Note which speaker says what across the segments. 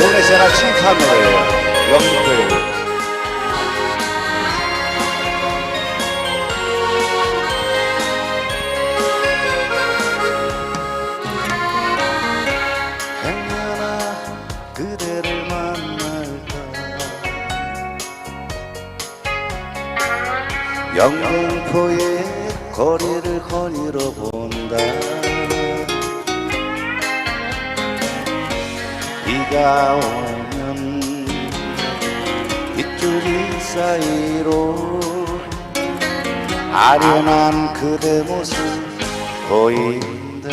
Speaker 1: 용내세나 칭카노예요. 영국도예요. 행여나 그대를 만날까 영등포의 거리를 거닐어 본다 비가 오면 빗줄이 사이로 아련한 그대 모습 보인다.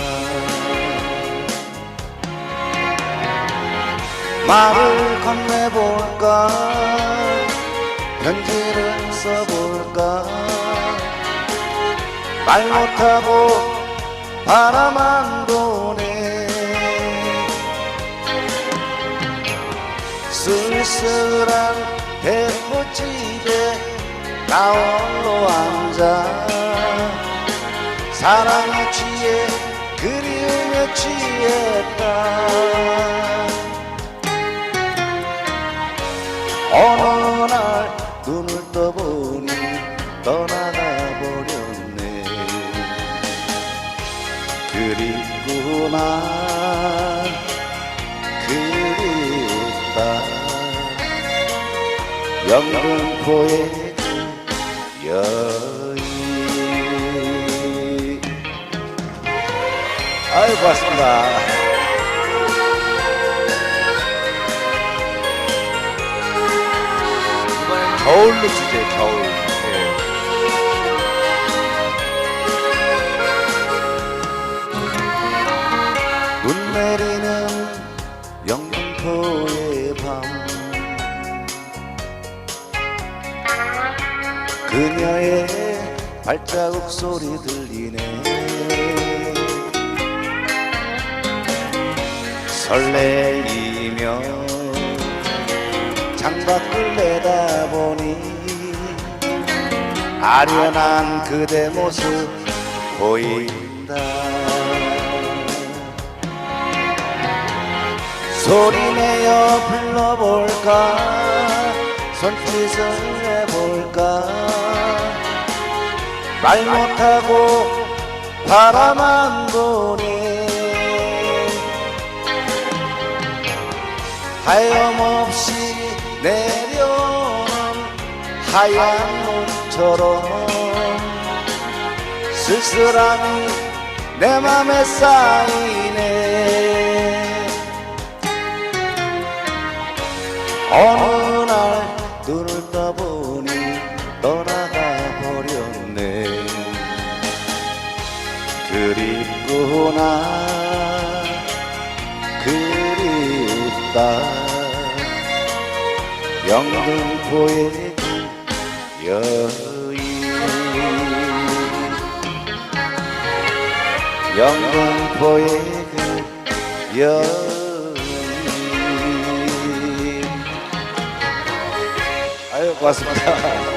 Speaker 1: 말을 건네볼까? 편지를 써볼까? 말 못하고 바라만 보네 쓸쓸한 뱃꽃집에 나 홀로 앉아. 사랑에 취해 그리움에 취했다 어느 날 눈을 떠보니 떠나가 버렸네. 그립구나 영등포의 그 여인 아유 고맙습니다
Speaker 2: 겨울로 주제 겨울. 예.
Speaker 1: 눈 내리는 영등포의 밤 그녀의 발자국 소리 들리네. 설레이며 창밖을 내다보니 아련한 그대 모습 보인다. 소리내어 불러볼까? 손짓을 해볼까 말 못하고 바라만 보네 하염없이 내려오는 하얀 눈처럼 쓸쓸함이 내 맘에 쌓이네. 어느 날 눈을 떠보니 떠나 그립구나 그리웠다. 영등포의 그 여인 영등포의 그 여인 아유 고맙습니다